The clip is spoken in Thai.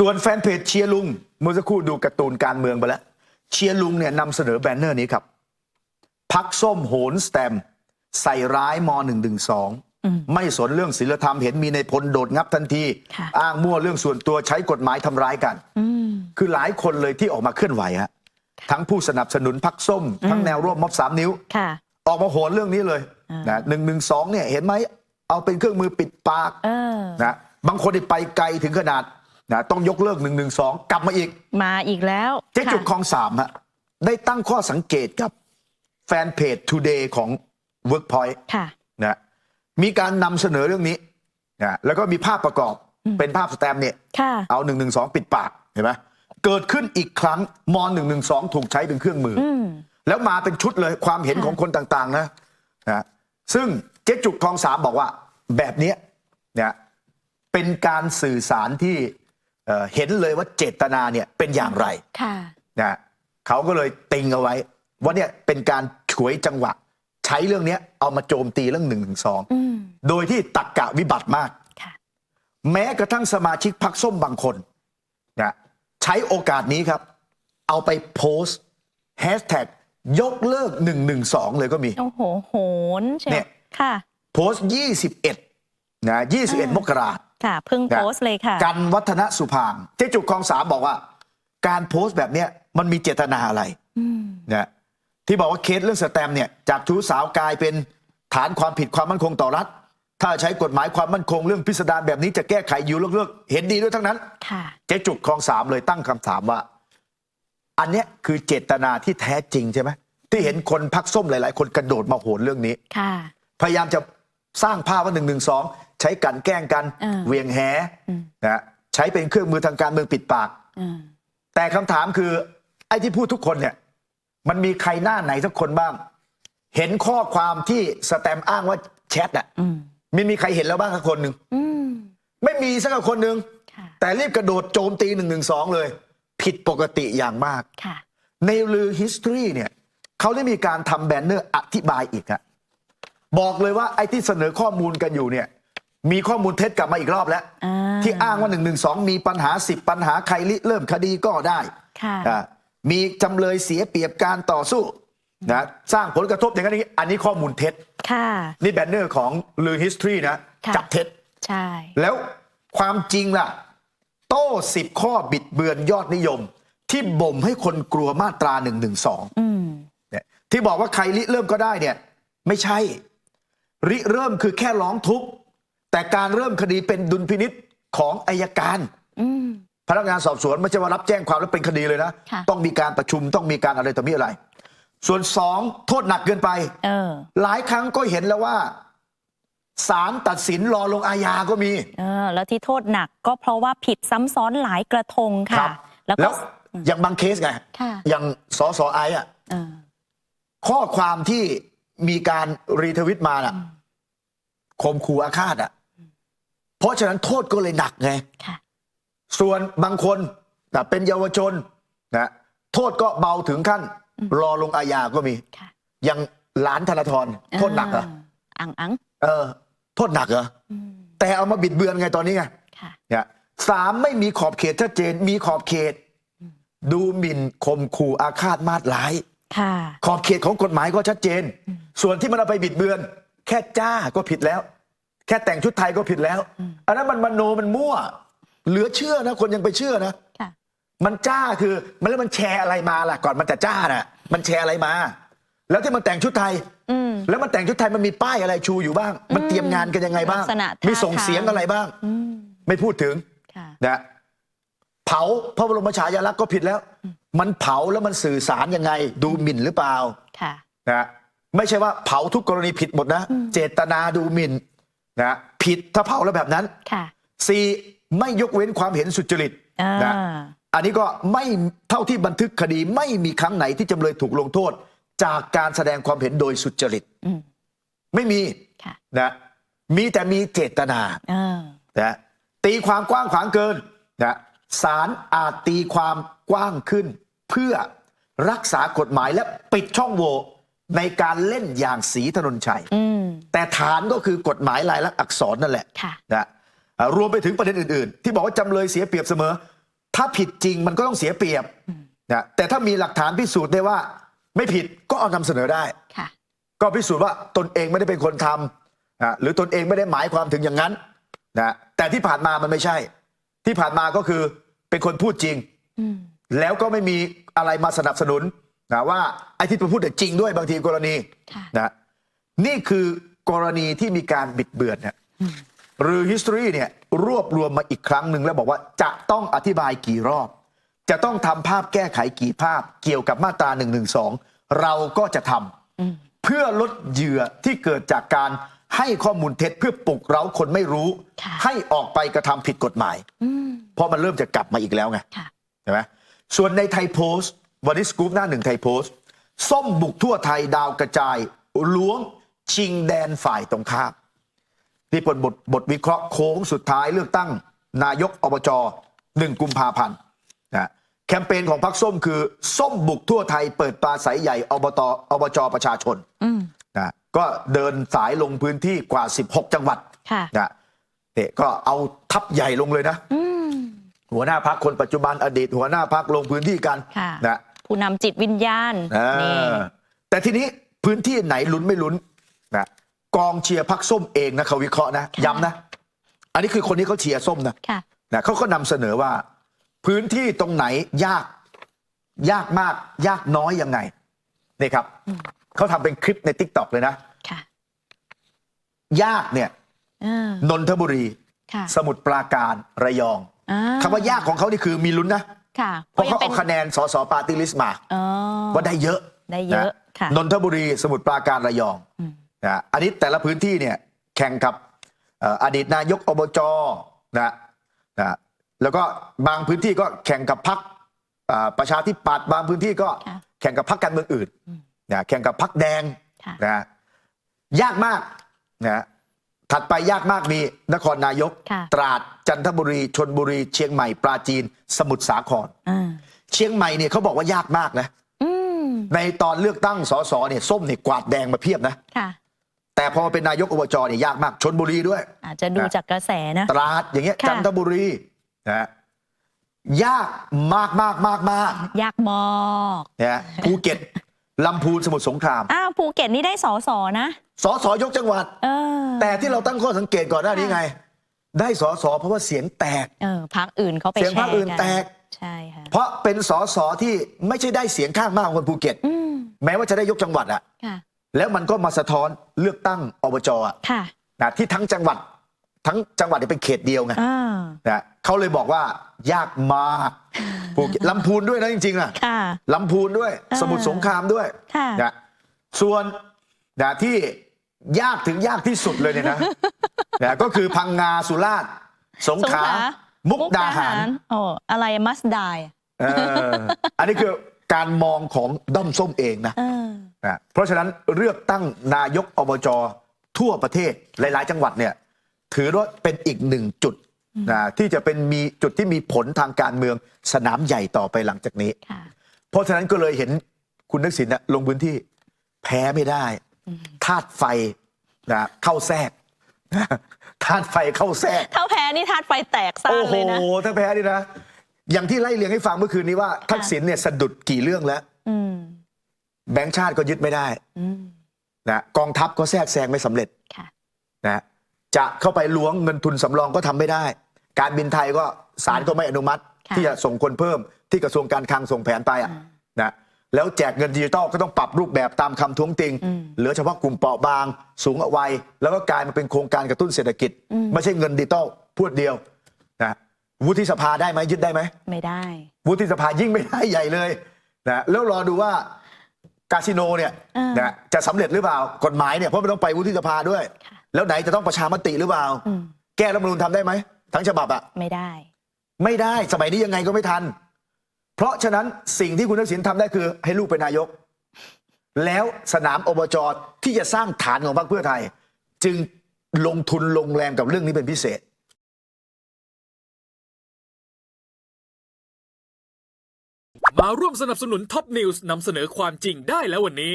ส่วนแฟนเพจเชียร์ลุง เมื่อสักครู่ดูการ์ตูนการเมืองไปแล้ว เชียร์ลุงเนี่ยนำเสนอแบนเนอร์นี้ครับ พักส้มโหนสแตม ใส่ร้ายม .112 ไม่สนเรื่องศีลธรรมเห็นมีในพลโดดงับทันทีค่ะอ้างมั่วเรื่องส่วนตัวใช้กฎหมายทำร้ายกันอืมคือหลายคนเลยที่ออกมาเคลื่อนไหวฮะทั้งผู้สนับสนุนพักส้ม ทั้งแนวร่วมม็อบสามนิ้วค่ะออกมาโหนเรื่องนี้เลยอ่านนะหนึ่งหนึ่งสองเนี่ยเห็นไหมเอาเป็นเครื่องมือปิดปากเออนะบางคนนี่ไปไกลถึงขนาด นะต้องยกเลิกหนึ่งหนึ่งสองกลับมาอีก มาอีกแล้วเจ๊จุกค่ะคลองสามฮะได้ตั้งข้อสังเกตกับแฟนเพจ Today ของ Workpoint ค่ะนะมีการนำเสนอเรื่องนี้นะแล้วก็มีภาพประกอบเป็นภาพสแตมป์เนี่ยค่ะเอา1นึปิดปากเห็นไหมเกิดขึ้นอีกครั้งม112ถูกใช้เป็นเครื่องมือออืมแล้วมาเป็นชุดเลยความเห็นค่ะของคนต่างๆนะนะซึ่งเจ๊จุกทองสามบอกว่า แบบเนี้ยเนี่ยเป็นการสื่อสารที่ เอ่อเห็นเลยว่าเจตนาเนี่ยเป็นอย่างไรค่ะนะเขาก็เลยติงเอาไว้ ว่าเนี่ยเป็นการฉวยจังหวะ ใช้เรื่องเนี้ยเอามาโจมตีเรื่องหนึ่งถึงสองอืมโดยที่ตักกะวิบัติมากค่ะแม้กระทั่งสมาชิกพรรคส้มบางคนนะใช้โอกาสนี้ครับ เอาไปโพสต์แฮชแท็กยกเลิก112เลยก็มี โอ้โห โหนใช่ไหมเนี่ยค่ะ โพสต์21นะ21มกราค่ะ เพิ่งนะโพสต์เลยค่ะ กันวัฒนสุพางเจ๊จุกคลองสามบอกว่า การโพสต์แบบเนี้ยมันมีเจตนาอะไรอืมนะที่บอกว่าเคสเรื่องสแตมป์เนี่ยจากชู้สาวกลายเป็นฐานความผิดความมั่นคงต่อรัฐ ถ้าใช้กฎหมายความมั่นคงเรื่องพิสดารแบบนี้จะแก้ไขอยู่เลิกๆเห็นดีด้วยทั้งนั้นค่ะเจ๊จุกคลองสามเลยตั้งคำถามว่า อันเนี้ยคือเจตนาที่แท้จริงใช่ไหมที่เห็นคนพักส้มหลาย ๆ คนกระโดดมาโหนเรื่องนี้ค่ะพยายามจะสร้างภาพว่าหนึ่งหนึ่งสอง ใช้กลันแกล้งกันอ่าเหวียงแหอืม นะใช้เป็นเครื่องมือทางการเมืองปิดปาก อืมแต่คำถามคือไอ้ที่พูดทุกคนเนี่ย มันมีใครหน้าไหนสักคนบ้าง เห็นข้อความที่สแตมป์อ้างว่าแชทอะอืมไม่มีใครเห็นแล้วบ้างสักคนหนึ่งอืมไม่มีสักคนหนึ่งค่ะแต่รีบกระโดดโจมตีหนึ่งหนึ่งสองเลย ผิดปกติอย่างมาก ค่ะ ในลือ history เนี่ยเขาได้มีการทำแบนเนอร์อธิบายอีกอะบอกเลยว่าไอ้ที่เสนอข้อมูลกันอยู่เนี่ย มีข้อมูลเท็จกลับมาอีกรอบแล้วอ่าที่อ้างว่า1นึมีปัญหา 10 ปัญหาใครริเริ่มคดีก็ได้ค่ะอ่ามีจำเลยเสียเปรียบการต่อสู้นะสร้างผลกระทบอย่างนั้นอย่างนี้อันนี้ข้อมูลเท็จค่ะนี่แบนเนอร์ของลือ history นะค่ะจับเท็จใช่แล้วความจริงล่ะ โต้สิบข้อบิดเบือนยอดนิยม ที่บ่มให้คนกลัวมาตรา1นึอืมเนี่ยที่บอกว่าใครริเริ่มก็ได้เนี่ย ไม่ใช่ ริเริ่มคือแค่ร้องทุกข์ แต่การเริ่มคดีเป็นดุลพินิษของอายการอืมพนักงานสอบสวนไม่ใช่ว่ารับแจ้งความแล้วเป็นคดีเลยนะค่ะต้องมีการประชุมต้องมีการอะไรต่อมีอะไร ส่วนสองโทษหนักเกินไปเออหลายครั้งก็เห็นแล้วว่าศาลตัดสินรอลงอาญาก็มีเออแล้วที่โทษหนักก็เพราะว่าผิดซ้ำซ้อนหลายกระทงค่ะ แล้วแล้ก็วอย่างบางเคสไงค่ะอย่างสสไออะเออข้อความที่มีการรีทวิตมาน่ะข่มขู่อาฆาตอะ เพราะฉะนั้นโทษก็เลยหนักไงค่ะส่วนบางคนนะเป็นเยาวชนนะโทษก็เบาถึงขั้น รอลงอาญาก็มีค่ะอย่างหลานธนาธรโทษหนักเหรออังอังเออ โทษหนักเหรออืมแต่เอามาบิดเบือนไงตอนนี้ไงค่ะเนี่ยสามไม่มีขอบเขตชัดเจนมีขอบเขต ดูหมิ่นข่มขู่อาฆาตมาตร้ายค่ะขอบเขตของกฎหมายก็ชัดเจน ส่วนที่มันเอาไปบิดเบือน แค่จ้าก็ผิดแล้ว แค่แต่งชุดไทยก็ผิดแล้ว อันนั้นมันมโนมันมั่ว เหลือเชื่อนะ คนยังไปเชื่อนะค่ะมันจ้าคือมันแล้วมันแชร์อะไรมาล่ะ ก่อนมันจะจ้าน่ะ มันแชร์อะไรมา แล้วที่มันแต่งชุดไทยอืมแล้วมันแต่งชุดไทยมันมีป้ายอะไรชูอยู่บ้าง มันเตรียมงานกันยังไงบ้างลักษณะท่ามีส่งเสียงอะไรบ้างอืมไม่พูดถึงค่ะนะเผาพระบรมฉายาลักษณ์ก็ผิดแล้ว มันเผาแล้วมันสื่อสารยังไง ดูหมิ่นหรือเปล่าค่ะนะไม่ใช่ว่าเผาทุกกรณีผิดหมดนะ เจตนาดูหมิ่น นะผิดถ้าเผาแล้วแบบนั้นค่ะ สี่ไม่ยกเว้นความเห็นสุจริตอ่านะอันนี้ก็ไม่เท่าที่บันทึกคดีไม่มีครั้งไหนที่จำเลยถูกลงโทษ จากการแสดงความเห็นโดยสุจริต อืม ไม่มีค่ะ นะมีแต่มีเจตนา อ่านะตีความกว้างขวางเกินนะศาลอาจตีความกว้างขึ้น เพื่อรักษากฎหมายและปิดช่องโหว่ ในการเล่นอย่างสีถนนชัย อืม แต่ฐานก็คือกฎหมายลายลักษณ์อักษรนั่นแหละค่ะนะอ่ารวมไปถึงประเด็นอื่นๆ ที่บอกว่าจำเลยเสียเปรียบเสมอ ถ้าผิดจริงมันก็ต้องเสียเปรียบนะแต่ถ้ามีหลักฐานพิสูจน์ได้ว่า ไม่ผิดก็เอานำเสนอได้ ค่ะ ก็พิสูจน์ว่าตนเองไม่ได้เป็นคนทำนะหรือตนเองไม่ได้หมายความถึงอย่างนั้นนะแต่ที่ผ่านมามันไม่ใช่ ที่ผ่านมาก็คือเป็นคนพูดจริง อืม แล้วก็ไม่มีอะไรมาสนับสนุน นะว่าไอ้ที่พูดเนี่ยจริงด้วยบางทีกรณีค่ะนะนี่คือกรณีที่มีการบิดเบือนเนี่ยหรือ history เนี่ยรวบรวมมาอีกครั้งหนึ่งแล้วบอกว่าจะต้องอธิบายกี่รอบ จะต้องทำภาพแก้ไขกี่ภาพเกี่ยวกับมาตรา1นึเราก็จะทำเพื่อลดเหยื่อที่เกิดจากการให้ข้อมูลเท็จเพื่อปลุกเร้าคนไม่รู้ค่ะให้ออกไปกระทำผิดกฎหมายอืมเพราะมันเริ่มจะกลับมาอีกแล้วไงค่ะใช่ไหมส่วนในไทยโพสต์ วันนี้สกู๊ปหน้าหนึ่งไทยโพสต์ ส้มบุกทั่วไทยดาวกระจายล้วงชิงแดนฝ่ายตรงข้ามนี่เป็นบทบทวิเคราะห์โค้งสุดท้ายเลือกตั้ง นายกอบจหนึ่งกุมภาพันธ์นะแคมเปญของพรรคส้มคือ ส้มบุกทั่วไทยเปิดปลาสายใหญ่อบตอบจประชาชนอืมนะก็เดินสายลงพื้นที่กว่า 16 จังหวัดค่ะนะเนี่ยก็เอาทัพใหญ่ลงเลยนะอืมหัวหน้าพักคนปัจจุบันอดีต หัวหน้าพักลงพื้นที่กันค่ะนะ ผู้นำจิตวิญญาณอ่านี่ แต่ทีนี้พื้นที่ไหนลุ้นไม่ลุ้นนะกองเชียร์พักส้มเองนะเขาวิเคราะห์นะค่ะ ย้ำนะ อันนี้คือคนที่เขาเชียร์ส้มนะค่ะ นะเขาก็นำเสนอว่า พื้นที่ตรงไหนยาก ยากมาก ยากน้อยยังไงนี่ครับเขาทำเป็นคลิปในทิกตอกเลยนะ ค่ะยากเนี่ยเออนนทบุรี ค่ะสมุทรปราการระยองอ่คำว่ายากของเขานี่คือมีลุ้นนะ ค่ะเพราะเขายัเอางคะแนนสสปาร์ตี้ลิสต์มาอ๋อว่าได้เยอะได้เยอะนค่ะนนทบุรีสมุทรปราการระยองอืมนะอันนี้แต่ละพื้นที่เนี่ยแข่งกับเอ่ออดีตนายกอบจนะนะแล้วก็บางพื้นที่ก็แข่งกับพรรคอ่าประชาธิปัตย์บางพื้นที่ก็ค่ะแข่งกับพรรคการเมืองอื่นนะแข่งกับพรรคแดงค่ะนะยากมากนะ ถัดไปยากมากมีนครนายก ค่ะ ตราดจันทบุรีชนบุรี เชียงใหม่ปราจีน สมุทรสาคร อ่าเชียงใหม่เนี่ยเขาบอกว่ายากมากนะอืมในตอนเลือกตั้งสสเนี่ยส้มเนี่ยกวาดแดงมาเพียบนะค่ะ แต่พอมาเป็นนายกอบจเนี่ยยากมากชนบุรีด้วย อาจจะดูจากกระแสนะ ตราดอย่างเงี้ยค่ะ จันทบุรีนะฮะยากมากมากมากมากยากมากนะฮะภูเก็ต ลำพูนสมุทรสงคราม อ้าวภูเก็ตนี่ได้สอสอนะ สสยกจังหวัด เออ แต่ที่เราตั้งข้อสังเกตก่อนหน้านี้ไง ได้สสเพราะว่าเสียงแตก เออพักอื่นเขาไปเสียงแชพรรคร์อื่นกันแตก ใช่ค่ะ เพราะเป็นสสที่ไม่ใช่ได้เสียงข้างมากของคนภูเก็ต อืมแม้ว่าจะได้ยกจังหวัดอะค่ะ แล้วมันก็มาสะท้อนเลือกตั้งอบจอะค่ะนะที่ทั้งจังหวัด ทั้งจังหวัดเนี่ยเป็นเขตเดียวไงอ่า นะ เขาเลยบอกว่ายากมากภูเก็ตลำพูนด้วยนะจริงๆนะค่ะ ลำพูนด้วยอ่าสมุทรสงครามด้วยค่ะ นะส่วนนะที่ยากถึงยากที่สุดเลยเนี่ยนะ นะก็คือพังงาสุราษฎร์สงขลา มุกดาหาร โอ้อะไรมัสดายเอออันนี้คือการมองของด้อมส้มเองนะเออ นะเพราะฉะนั้นเลือกตั้งนายกอบจทั่วประเทศหลาย ๆ จังหวัดเนี่ย ถือว่าเป็นอีกหนึ่งจุด นะที่จะเป็นมีจุดที่มีผลทางการเมืองสนามใหญ่ต่อไปหลังจากนี้ค่ะเพราะฉะนั้นก็เลยเห็นคุณทักษิณนะลงพื้นที่แพ้ไม่ได้ธาตุไฟนะเข้าแทรกธาตุไฟเข้าแทรกเท่าแพ้นี่ธาตุไฟแตกสร้าโอ้งโหเลยนะถ้าแพ้นี่นะอย่างที่ไล่เรียงให้ฟังเมื่อคืนนี้ว่าทักษิณเนี่ยสะดุดกี่เรื่องแล้วอืมแบงค์ชาติก็ยึดไม่ได้อืมนะกองทัพก็แทรกแซงไม่สำเร็จค่ะนะ จะเข้าไปล้วงเงินทุนสำรองก็ทำไม่ได้ การบินไทยก็ศาลก็ไม่อนุมัติ ค่ะ ที่จะส่งคนเพิ่มที่กระทรวงการคลังส่งแผนไปอะนะแล้วแจกเงินดิจิตอลก็ต้องปรับรูปแบบตามคำท้วงติงอืมเหลือเฉพาะกลุ่มเปราะบาง สูงวัย แล้วก็กลายมาเป็นโครงการกระตุ้นเศรษฐกิจอืมไม่ใช่เงินดิจิตอลพูดเดียวนะวุฒิสภาได้ไหมยึดได้ไหม ไม่ได้ วุฒิสภายิ่งไม่ได้ใหญ่เลยนะแล้วรอดูว่าคาสิโนเนี่ยอ่าน นะจะสำเร็จหรือเปล่ากฎหมายเนี่ยเพราะมันต้องไปวุฒิสภาด้วย ค่ะ แล้วไหนจะต้องประชามติหรือเปล่าอืมแก้รัฐธรรมนูญทำได้ไหม ทั้งฉบับอะไม่ได้ ไม่ได้สมัยนี้ยังไงก็ไม่ทัน เพราะฉะนั้นสิ่งที่คุณทักษิณทำได้คือ ให้ลูกเป็นนายก แล้วสนามอบจที่จะสร้างฐานของพรรคเพื่อไทย จึงลงทุนลงแรงกับเรื่องนี้เป็นพิเศษมาร่วมสนับสนุนท็อปนิวส์นำเสนอความจริงได้แล้ววันนี้